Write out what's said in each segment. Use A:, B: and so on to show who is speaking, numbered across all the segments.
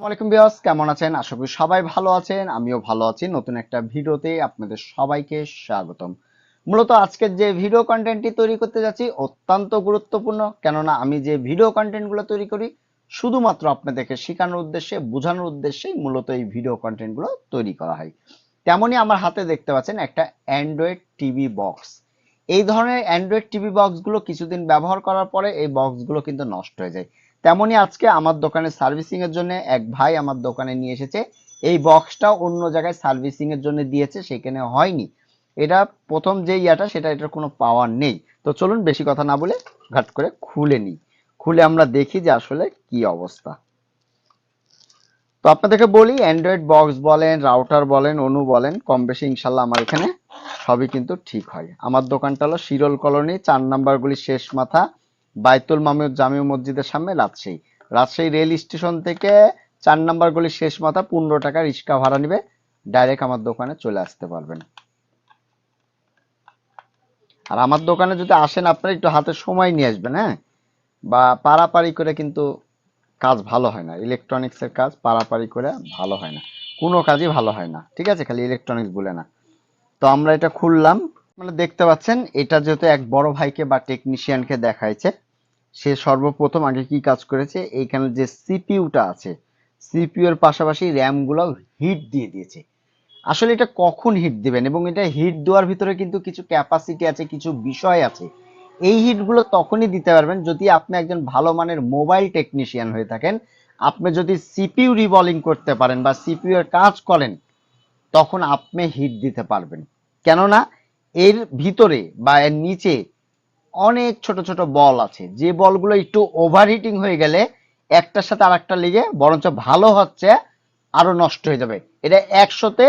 A: ওয়ালাইকুম বিয়াস কেমন আছেন? আশা করি সবাই ভালো আছেন, আমিও ভালো আছি। নতুন একটা ভিডিওতে আপনাদের সবাইকে স্বাগতম। মূলত আজকের যে ভিডিও কন্টেন্টটি তৈরি করতে যাচ্ছি অত্যন্ত গুরুত্বপূর্ণ, কেননা আমি যে ভিডিও কন্টেন্টগুলো তৈরি করি, শুধুমাত্র আপনাদেরকে শেখানোর উদ্দেশ্যে, বোঝানোর উদ্দেশ্যেই মূলত এই ভিডিও কন্টেন্টগুলো তৈরি করা হয়। তেমনই আমার হাতে দেখতে পাচ্ছেন একটা অ্যান্ড্রয়েড টিভি বক্স এই ধরনের অ্যান্ড্রয়েড টিভি বক্সগুলো কিছুদিন ব্যবহার করার পরে এই বক্সগুলো কিন্তু নষ্ট হয়ে যায়। তেমনই আজকে আমার দোকানে সার্ভিসিং এর জন্য এক ভাই আমার দোকানে নিয়ে এসেছে। এই বক্সটা অন্য জায়গায় সার্ভিসিং এর জন্য দিয়েছে, সেখানে হয়নি। এটা প্রথম যে ইয়াটা, সেটা এটার কোনো পাওয়ার নেই। তো চলুন বেশি কথা না বলে ঘাট করে খুলে নিই। খুলে আমরা দেখি যে আসলে কি অবস্থা। তো আপনাদেরকে বলি অ্যান্ড্রয়েড বক্স বলেন রাউটার বলেন অনু বলেন, কম বেশি ইনশাল্লাহ আমার এখানে সবই কিন্তু ঠিক হয়। আমার দোকানটা হলো শিরল কলোনি, চার নাম্বার গুলি শেষ মাথা। বাইতুল মামুদ জামিউ মসজিদের সামনে রাজশাহী। রাজশাহী রেল স্টেশন থেকে চার নাম্বার গলি শেষ মাথা পনেরো টাকা রিক্সা ভাড়া নিবে। ডাইরেক্ট আমার দোকানে চলে আসতে পারবেন। আর আমার দোকানে যদি আসেন, আপনারা একটু হাতে সময় নিয়ে আসবেন হ্যাঁ? বা পারাপারি করে কিন্তু কাজ ভালো হয় না। ইলেকট্রনিক্সের কাজ পারাপারি করে ভালো হয় না। কোনো কাজই ভালো হয় না। ঠিক আছে? খালি ইলেকট্রনিক্স বলে না। তো আমরা এটা খুললাম। মানে দেখতে পাচ্ছেন, এটা যেহেতু এক বড় ভাইকে বা টেকনিশিয়ানকে দেখাইছে, সে সর্বপ্রথম আগে কি কাজ করেছে, এইখানে যে সিপিইউটা আছে সিপিইউ এর পাশাপাশি র্যামগুলো হিট দিয়ে দিয়েছে। আসলে এটা কখন হিট দিবেন এবং এটা হিট দেওয়ার ভিতরে কিন্তু কিছু ক্যাপাসিটি আছে, কিছু বিষয় আছে। এই হিটগুলো তখনই দিতে পারবেন যদি আপনি একজন ভালো মানের মোবাইল টেকনিশিয়ান হয়ে থাকেন। আপনি যদি সিপিইউ রিভলিং করতে পারেন বা সিপিইউ এর কাজ করেন, তখন আপনি হিট দিতে পারবেন। কেননা এর ভিতরে বা এর নিচে অনেক ছোট ছোট বল আছে। যে বলগুলো একটু ওভারহিটিং হয়ে গেলে একটার সাথে আরেকটা লেগে বরঞ্চ ভালো হচ্ছে, আরও নষ্ট হয়ে যাবে। এটা একশোতে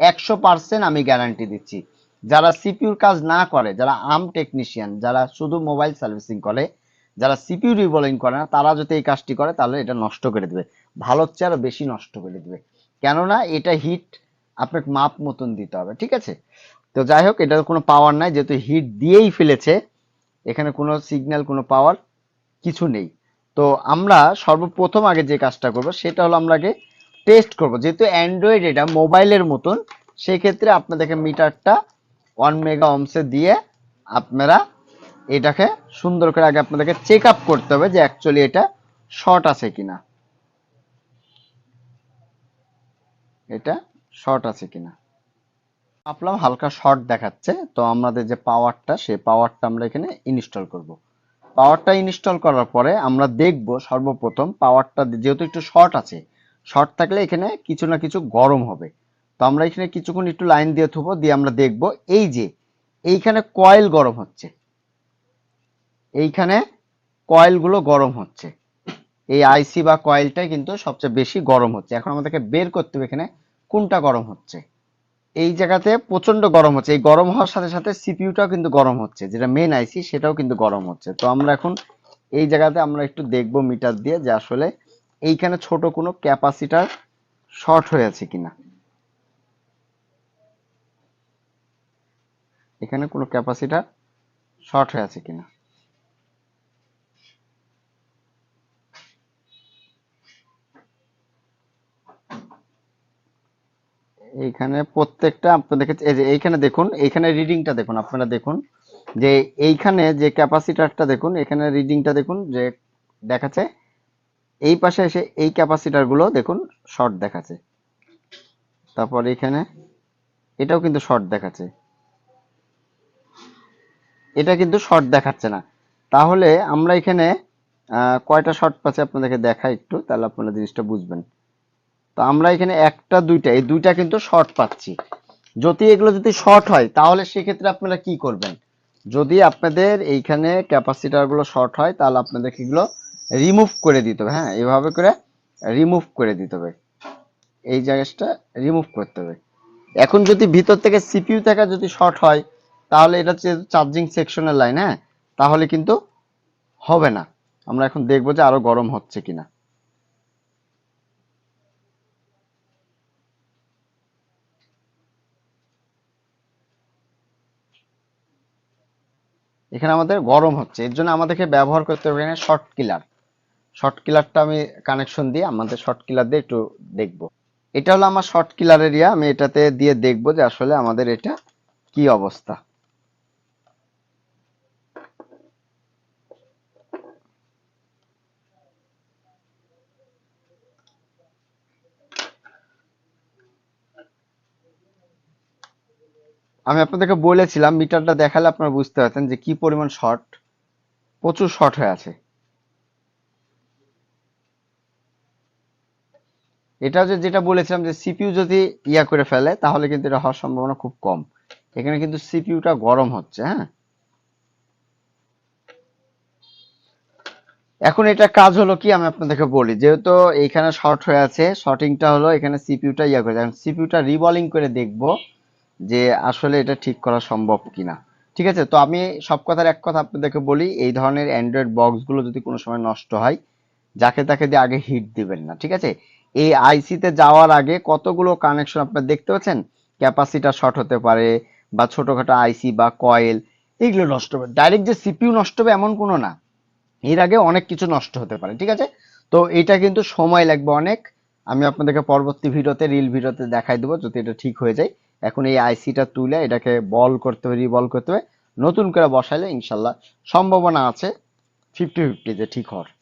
A: একশো পার্সেন্ট আমি গ্যারান্টি দিচ্ছি। যারা সিপিউর কাজ না করে, যারা আম টেকনিশিয়ান যারা শুধু মোবাইল সার্ভিসিং করে, যারা সিপিউ রিভলিং করে না, তারা যদি এই কাজটি করে, তাহলে এটা নষ্ট করে দেবে। ভালোর চেয়ে আরও বেশি নষ্ট করে দেবে। কেননা এটা হিট আপনাকে মাপ মতন দিতে হবে, ঠিক আছে? তো যাই হোক এটার কোনো পাওয়ার নাই, যেহেতু হিট দিয়েই ফেলেছে, এখানে কোনো সিগন্যাল কোনো পাওয়ার কিছু নেই। তো আমরা সর্বপ্রথম আগে যে কাজটা করব, সেটা হলো আমরা আগে টেস্ট করব। যেহেতু অ্যান্ড্রয়েড এটা মোবাইলের মতন সেই ক্ষেত্রে আপনাদেরকে মিটারটা ওয়ান মেগা অমসে দিয়ে আপনারা এটাকে সুন্দর করে আগে আপনাদেরকে চেক আপ করতে হবে যে অ্যাকচুয়ালি এটা শর্ট আছে কিনা। এটা শর্ট আছে কিনা। ভাবলাম হালকা শর্ট দেখাচ্ছে। তো আমাদের যে পাওয়ারটা, সেই পাওয়ারটা আমরা এখানে ইনস্টল করব। পাওয়ারটা ইনস্টল করার পরে আমরা দেখব সর্বপ্রথম পাওয়ারটা যেহেতু একটু শর্ট আছে, শর্ট থাকলে এখানে কিছু না কিছু গরম হবে। তো আমরা এখানে কিছুক্ষণ একটু লাইন দিয়ে থুবো, দিয়ে আমরা দেখব এই যে, এইখানে কয়েল গরম হচ্ছে। এইখানে কয়েলগুলো গরম হচ্ছে। এই আইসি বা কয়েলটাই কিন্তু সবচেয়ে বেশি গরম হচ্ছে। এখন আমাদেরকে বের করতে হবে এখানে কোনটা গরম হচ্ছে। এই জায়গাতে প্রচণ্ড গরম হচ্ছে। এই গরম হওয়ার সাথে সাথে সিপিইউটাও কিন্তু গরম হচ্ছে। যেটা মেন আইসি সেটাও কিন্তু গরম হচ্ছে। তো আমরা এখন এই জায়গাতে আমরা একটু দেখব মিটার দিয়ে যে আসলে এইখানে ছোট কোনো ক্যাপাসিটার শর্ট হয়ে আছে কিনা। এখানে কোনো ক্যাপাসিটার শর্ট হয়ে আছে কিনা। এইখানে প্রত্যেকটা আপনাদেরকে এই যে এইখানে দেখুন, এইখানে রিডিংটা দেখুন, আপনারা দেখুন, যে এইখানে যে ক্যাপাসিটারটা দেখুন, এখানে রিডিংটা দেখুন, যে দেখাচ্ছে, এই পাশে এসে এই ক্যাপাসিটারগুলো দেখুন শর্ট দেখাচ্ছে। তারপর এখানে এটাও কিন্তু শর্ট দেখাচ্ছে। এটা কিন্তু শর্ট দেখাচ্ছে না। তাহলে আমরা এখানে কয়টা শর্ট পাচ্ছি আপনাদেরকে দেখা একটু, তাহলে আপনারা জিনিসটা বুঝবেন। তো আমরা এখানে একটা, দুইটা, এই দুইটা কিন্তু শর্ট পাচ্ছি। যদি এগুলো যদি শর্ট হয়, তাহলে সেক্ষেত্রে আপনারা কি করবেন? যদি আপনাদের এইখানে ক্যাপাসিটারগুলো শর্ট হয়, তাহলে আপনাদেরকে এগুলো রিমুভ করে দিতে হবে। হ্যাঁ এভাবে করে রিমুভ করে দিতে হবে। এই জায়গাটা রিমুভ করতে হবে। এখন যদি ভিতর থেকে সিপিইউ থেকে যদি শর্ট হয়, তাহলে এটা চার্জিং সেকশনের লাইন হ্যাঁ? তাহলে কিন্তু হবে না। আমরা এখন দেখব যে আরও গরম হচ্ছে কিনা। এখানে আমাদের গরম হচ্ছে। এর জন্য আমাদেরকে ব্যবহার করতে হবে এখানে শর্ট কিলার শর্ট কিলারটা আমি কানেকশন দিয়ে আমাদের শর্ট কিলার দিয়ে একটু দেখব। এটা হলো আমার শর্ট কিলার এরিয়া আমি এটাতে দিয়ে দেখব যে আসলে আমাদের এটা কি অবস্থা। আমি আপনাদেরকে বলেছিলাম, মিটারটা দেখালে আপনারা বুঝতে পারতেন যে কি পরিমাণ শর্ট প্রচুর শর্ট হয়ে আছে। এটা যে, যেটা বলেছিলাম যে সিপিইউ যদি ইয়া করে ফেলে, তাহলে কিন্তু এটা হওয়ার সম্ভাবনা খুব কম। এখানে কিন্তু সিপিইউটা গরম হচ্ছে হ্যাঁ? এখন এটা কাজ হলো কি আমি আপনাদেরকে বলি, যেহেতু এইখানে শর্ট হয়ে আছে শর্টিংটা হলো এখানে সিপিউটা ইয়া করে এখন সিপিইউটা রিবলিং করে দেখব। যে আসলে এটা ঠিক করা সম্ভব কিনা। ঠিক আছে? তো আমি সব কথার এক কথা আপনাদেরকে বলি, এই ধরনের অ্যান্ড্রয়েড বক্সগুলো যদি কোনো সময় নষ্ট হয়, যাকে তাকে দিয়ে আগে হিট দিবেন না, ঠিক আছে? এই আইসিতে যাওয়ার আগে কতগুলো কানেকশন আপনারা দেখতে পাচ্ছেন? ক্যাপাসিটার শর্ট হতে পারে বা ছোটখাটো আইসি বা কয়েল এগুলো নষ্ট হবে। ডাইরেক্ট যে সিপিইউ নষ্ট হবে এমন কোনো না। এর আগে অনেক কিছু নষ্ট হতে পারে, ঠিক আছে? তো এটা কিন্তু সময় লাগবে অনেক। আমি আপনাদেরকে পরবর্তী ভিডিওতে রিল ভিডিওতে দেখাই দেবো, যদি এটা ঠিক হয়ে যায়। এখন এই আইসিটা তুলে এটাকে বল করতে হবে, রিবল করতে হবে। নতুন করে বসাইলে ইনশাল্লাহ সম্ভাবনা আছে ফিফটি ফিফটি যে ঠিক হওয়ার।